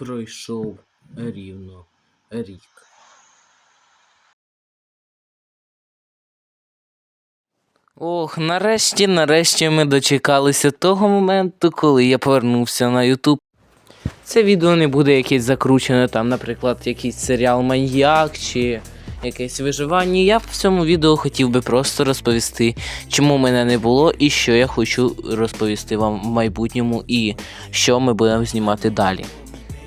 Пройшов рівно рік. Ох, нарешті, нарешті ми дочекалися того моменту, коли я повернувся на Ютуб. Це відео не буде якесь закручене, там, наприклад, якийсь серіал Маньяк чи якесь виживання. Я в цьому відео хотів би просто розповісти, чому мене не було і що я хочу розповісти вам в майбутньому і що ми будемо знімати далі.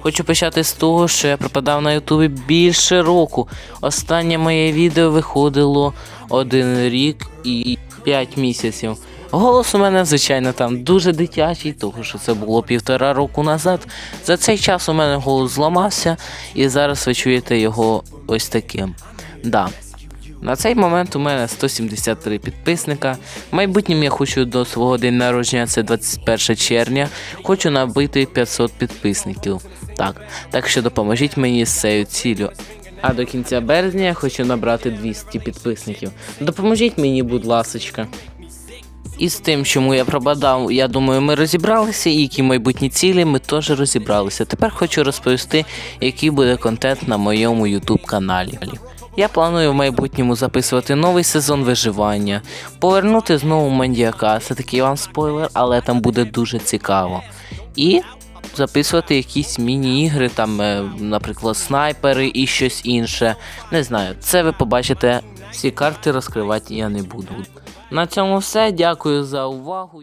Хочу почати з того, що я пропадав на Ютубі більше року. Останнє моє відео виходило один рік і 5 місяців. Голос у мене, звичайно, там дуже дитячий, тому що це було півтора року назад. За цей час у мене голос зламався, і зараз ви чуєте його ось таким. Да. На цей момент у мене 173 підписника. В майбутньому я хочу до свого день народження, це 21 червня, хочу набити 500 підписників. Так, так що допоможіть мені з цією ціллю. А до кінця березня я хочу набрати 200 підписників. Допоможіть мені, будь ласочка. І з тим, чому я пропадав, я думаю, ми розібралися, і які майбутні цілі ми теж розібралися. Тепер хочу розповісти, який буде контент на моєму YouTube каналі. Я планую в майбутньому записувати новий сезон виживання, повернути знову маньяка, це такий вам спойлер, але там буде дуже цікаво. І записувати якісь міні-ігри, там, е, наприклад, снайпери і щось інше. Не знаю, це ви побачите. Всі карти розкривати я не буду. На цьому все. Дякую за увагу.